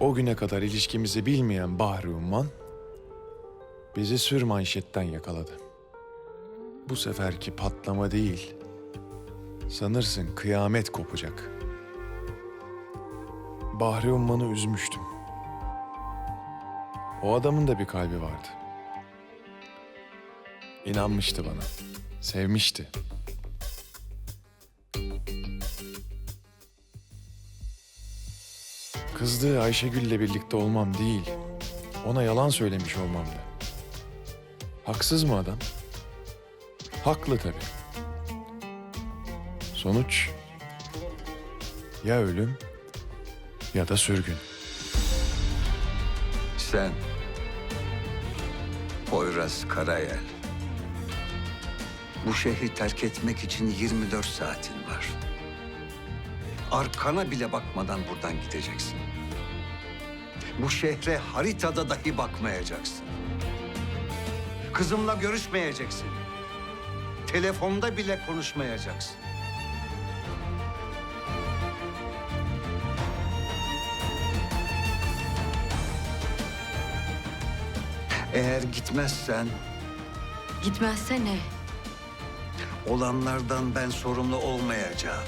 O güne kadar ilişkimizi bilmeyen Bahri Umman bizi sür manşetten yakaladı. Bu seferki patlama değil, sanırsın kıyamet kopacak. Bahri Umman'ı üzmüştüm. O adamın da bir kalbi vardı. İnanmıştı bana, sevmişti. Kızdığı Ayşegül'le birlikte olmam değil, ona yalan söylemiş olmamdı. Haksız mı adam? Haklı tabii. Sonuç ya ölüm ya da sürgün. Sen Poyraz Karayel. Bu şehri terk etmek için 24 saatin var. Arkana bile bakmadan buradan gideceksin. Bu şehre haritada dahi bakmayacaksın. Kızımla görüşmeyeceksin. Telefonda bile konuşmayacaksın. Eğer gitmezsen Gitmezse ne? olanlardan ben sorumlu olmayacağım.